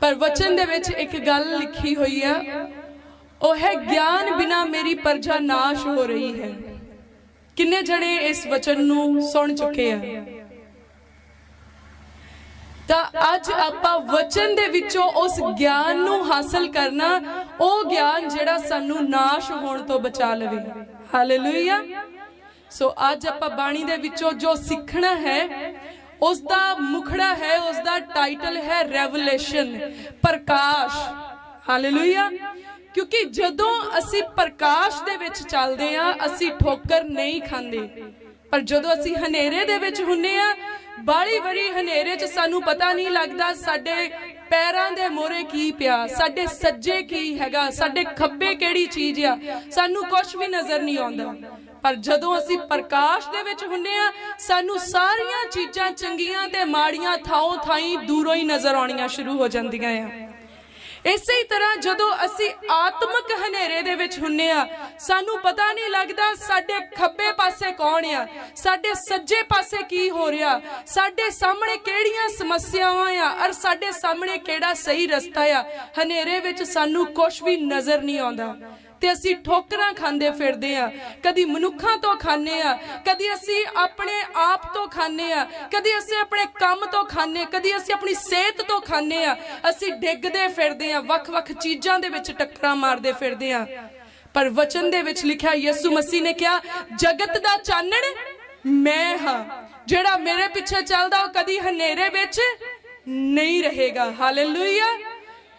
ਪਰ ਵਚਨ ਦੇ ਵਿੱਚ ਇੱਕ ਗੱਲ ਲਿਖੀ ਹੋਈ ਆ, ਉਹ ਹੈ, ਗਿਆਨ ਬਿਨਾ ਮੇਰੀ ਪਰਜਾ ਨਾਸ਼ ਹੋ ਰਹੀ ਹੈ। ਕਿੰਨੇ ਜਣੇ ਇਸ ਵਚਨ ਨੂੰ ਸੁਣ ਚੁੱਕੇ ਆ? ਤਾਂ ਅੱਜ ਆਪਾਂ ਵਚਨ ਦੇ ਵਿੱਚੋਂ ਉਸ ਗਿਆਨ ਨੂੰ ਹਾਸਲ ਕਰਨਾ, ਉਹ ਗਿਆਨ ਜਿਹੜਾ ਸਾਨੂੰ ਨਾਸ਼ ਹੋਣ ਤੋਂ ਬਚਾ ਲਵੇ। ਹਾਲੇਲੂਇਆ ਸੋ ਅੱਜ ਆਪਾਂ ਬਾਣੀ ਦੇ ਵਿੱਚੋਂ ਜੋ ਸਿੱਖਣਾ ਹੈ ਉਸ ਦਾ ਮੁਖੜਾ ਹੈ ਉਸ ਦਾ ਟਾਈਟਲ ਹੈ ਰੈਵਲੇਸ਼ਨ ਪ੍ਰਕਾਸ਼। ਹਾਲੇਲੂਇਆ ਕਿਉਂਕਿ ਜਦੋਂ ਅਸੀਂ ਪ੍ਰਕਾਸ਼ ਦੇ ਵਿੱਚ ਚੱਲਦੇ ਆ ਅਸੀਂ ਠੋਕਰ ਨਹੀਂ ਖਾਂਦੇ। ਪਰ ਜਦੋਂ ਅਸੀਂ ਹਨੇਰੇ ਦੇ ਵਿੱਚ ਹੁੰਨੇ ਆ ਬਾਲੀ ਵਰੀ ਹਨੇਰੇ 'ਚ ਸਾਨੂੰ ਪਤਾ ਨਹੀਂ ਲੱਗਦਾ ਸਾਡੇ ਪੈਰਾਂ ਦੇ ਮੋਰੇ ਕੀ ਪਿਆ, ਸਾਡੇ ਸੱਜੇ ਕੀ ਹੈਗਾ, ਸਾਡੇ ਖੱਬੇ ਕਿਹੜੀ ਚੀਜ਼ ਆ। ਸਾਨੂੰ ਕੁਝ ਵੀ ਨਜ਼ਰ ਨਹੀਂ ਆਉਂਦਾ। ਪਰ ਜਦੋਂ ਅਸੀਂ ਪ੍ਰਕਾਸ਼ ਦੇ ਵਿੱਚ ਹੁੰਨੇ ਆ ਸਾਨੂੰ ਸਾਰੀਆਂ ਚੀਜ਼ਾਂ ਚੰਗੀਆਂ ਤੇ ਮਾੜੀਆਂ ਥਾਂ ਥਾਈ ਦੂਰੋਂ ਹੀ ਨਜ਼ਰ ਆਉਣੀਆਂ ਸ਼ੁਰੂ ਹੋ ਜਾਂਦੀਆਂ ਆ। ਇਸੇ ਹੀ ਤਰ੍ਹਾਂ ਜਦੋਂ ਅਸੀਂ ਆਤਮਿਕ ਹਨੇਰੇ ਦੇ ਵਿੱਚ ਹੁੰਨੇ ਆ ਸਾਨੂੰ ਪਤਾ ਨਹੀਂ ਲੱਗਦਾ ਸਾਡੇ ਖੱਬੇ ਪਾਸੇ ਕੌਣ ਆ, ਸਾਡੇ ਸੱਜੇ ਪਾਸੇ ਕੀ ਹੋ ਰਿਹਾ, ਸਾਡੇ ਸਾਹਮਣੇ ਕਿਹੜੀਆਂ ਸਮੱਸਿਆਵਾਂ ਆ, ਔਰ ਸਾਡੇ ਸਾਹਮਣੇ ਕਿਹੜਾ ਸਹੀ ਰਸਤਾ ਆ। ਹਨੇਰੇ ਵਿੱਚ ਸਾਨੂੰ ਕੁਝ ਵੀ ਨਜ਼ਰ ਨਹੀਂ ਆਉਂਦਾ। ਤੇ ਅਸੀਂ ਠੋਕਰਾਂ ਖਾਂਦੇ ਫਿਰਦੇ ਆ। ਕਦੀ ਮਨੁੱਖਾਂ ਤੋਂ ਖਾਂਦੇ ਆ, ਕਦੀ ਅਸੀਂ ਆਪਣੇ ਆਪ ਤੋਂ ਖਾਂਦੇ ਆ, ਕਦੀ ਅਸੀਂ ਆਪਣੇ ਕੰਮ ਤੋਂ ਖਾਂਦੇ, ਕਦੀ ਅਸੀਂ ਆਪਣੀ ਸਿਹਤ ਤੋਂ ਖਾਂਦੇ ਆ। ਅਸੀਂ ਡਿੱਗਦੇ ਫਿਰਦੇ ਆ, ਵੱਖ-ਵੱਖ ਚੀਜ਼ਾਂ ਦੇ ਵਿੱਚ ਟੱਕਰਾਂ ਮਾਰਦੇ ਫਿਰਦੇ ਆ। ਪਰ ਵਚਨ ਦੇ ਵਿੱਚ ਲਿਖਿਆ ਯਿਸੂ ਮਸੀਹ ਨੇ ਕਿਹਾ, ਜਗਤ ਦਾ ਚਾਨਣ ਮੈਂ ਹਾਂ। ਜਿਹੜਾ ਮੇਰੇ ਪਿੱਛੇ ਚੱਲਦਾ, ਉਹ ਕਦੀ ਹਨੇਰੇ ਵਿੱਚ ਨਹੀਂ ਰਹੇਗਾ। ਹਾਲੇਲੂਇਆ।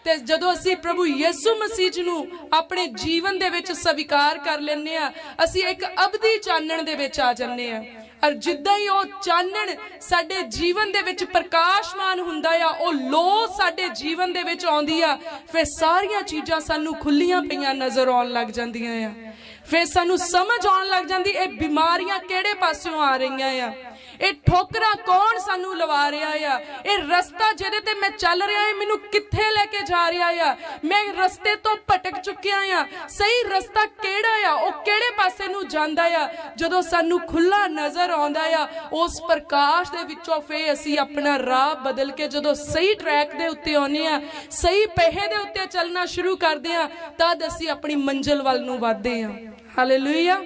ਤੇ ਜਦੋਂ ਅਸੀਂ ਪ੍ਰਭੂ ਯਿਸੂ ਮਸੀਹ ਜੀ ਨੂੰ ਆਪਣੇ ਜੀਵਨ ਦੇ ਵਿੱਚ ਸਵੀਕਾਰ ਕਰ ਲੈਂਦੇ ਆ ਅਸੀਂ ਇੱਕ ਅਬਦੀ ਚਾਨਣ ਦੇ ਵਿੱਚ ਆ ਜਾਂਦੇ ਆ ਔਰ ਜਿੱਦਾਂ ਹੀ ਉਹ ਚਾਨਣ ਸਾਡੇ ਜੀਵਨ ਦੇ ਵਿੱਚ ਪ੍ਰਕਾਸ਼ਮਾਨ ਹੁੰਦਾ ਆ, ਉਹ ਲੋ ਸਾਡੇ ਜੀਵਨ ਦੇ ਵਿੱਚ ਆਉਂਦੀ ਆ, ਫਿਰ ਸਾਰੀਆਂ ਚੀਜ਼ਾਂ ਸਾਨੂੰ ਖੁੱਲੀਆਂ ਪਈਆਂ ਨਜ਼ਰ ਆਉਣ ਲੱਗ ਜਾਂਦੀਆਂ ਆ। ਫਿਰ ਸਾਨੂੰ ਸਮਝ ਆਉਣ ਲੱਗ ਜਾਂਦੀ, ਇਹ ਬਿਮਾਰੀਆਂ ਕਿਹੜੇ ਪਾਸਿਓਂ ਆ ਰਹੀਆਂ ਆ? ਇਹ ਠੋਕਰਾਂ ਕੌਣ ਸਾਨੂੰ ਲਵਾ ਰਿਹਾ ਆ? ਇਹ ਰਸਤਾ ਜਿਹਦੇ ਤੇ ਮੈਂ ਚੱਲ ਰਿਹਾ ਏ ਮੈਨੂੰ ਕਿੱਥੇ ਲੈ ਕੇ ਜਾ ਰਿਹਾ ਆ? ਮੈਂ ਰਸਤੇ ਤੋਂ ਭਟਕ ਚੁੱਕਿਆ ਆ। ਸਹੀ ਰਸਤਾ ਕਿਹੜਾ ਆ? ਉਹ ਕਿਹੜੇ ਪਾਸੇ ਨੂੰ ਜਾਂਦਾ ਆ? ਜਦੋਂ ਸਾਨੂੰ ਖੁੱਲਾ ਨਜ਼ਰ ਆਉਂਦਾ ਆ, ਉਸ ਪ੍ਰਕਾਸ਼ ਦੇ ਵਿੱਚੋਂ ਫੇ ਅਸੀਂ ਆਪਣਾ ਰਾਹ ਬਦਲ ਕੇ ਜਦੋਂ ਸਹੀ ਟਰੈਕ ਦੇ ਉੱਤੇ ਆਉਨੇ ਆ, ਸਹੀ ਪਹਿੇ ਦੇ ਉੱਤੇ ਚੱਲਣਾ ਸ਼ੁਰੂ ਕਰਦੇ ਆ, ਤਦ ਅਸੀਂ ਆਪਣੀ ਮੰਜ਼ਿਲ ਵੱਲ ਨੂੰ ਵਧਦੇ ਆ। ਹਾਲੇਲੂਇਆ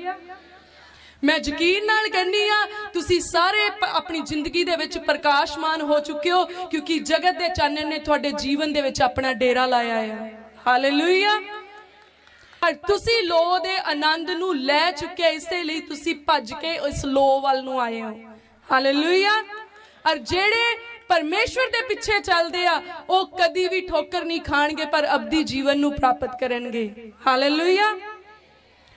ਮੈਂ ਯਕੀਨ ਨਾਲ ਕਹਿੰਦੀ ਆ ਤੁਸੀਂ ਸਾਰੇ ਆਪਣੀ ਜ਼ਿੰਦਗੀ ਦੇ ਵਿੱਚ ਪ੍ਰਕਾਸ਼ਮਾਨ ਹੋ ਚੁੱਕੇ ਹੋ, ਕਿਉਂਕਿ ਜਗਤ ਦੇ ਚਾਨਣ ਨੇ ਤੁਹਾਡੇ ਜੀਵਨ ਦੇ ਵਿੱਚ ਆਪਣਾ ਡੇਰਾ ਲਾਇਆ ਹੈ। ਹਾਲੇਲੂਇਆ ਪਰ ਤੁਸੀਂ ਲੋ ਦੇ ਆਨੰਦ ਨੂੰ ਲੈ ਚੁੱਕੇ ਇਸੇ ਲਈ ਤੁਸੀਂ ਭੱਜ ਕੇ ਇਸ ਲੋ ਵੱਲ ਨੂੰ ਆਏ ਹੋ। ਹਾਲੇਲੂਇਆ ਔਰ ਜਿਹੜੇ ਪਰਮੇਸ਼ਵਰ ਦੇ ਪਿੱਛੇ ਚੱਲਦੇ ਆ, ਉਹ ਕਦੀ ਵੀ ਠੋਕਰ ਨਹੀਂ ਖਾਣਗੇ, ਪਰ ਅਬਦੀ ਜੀਵਨ ਨੂੰ ਪ੍ਰਾਪਤ ਕਰਨਗੇ। ਹਾਲੇਲੂਇਆ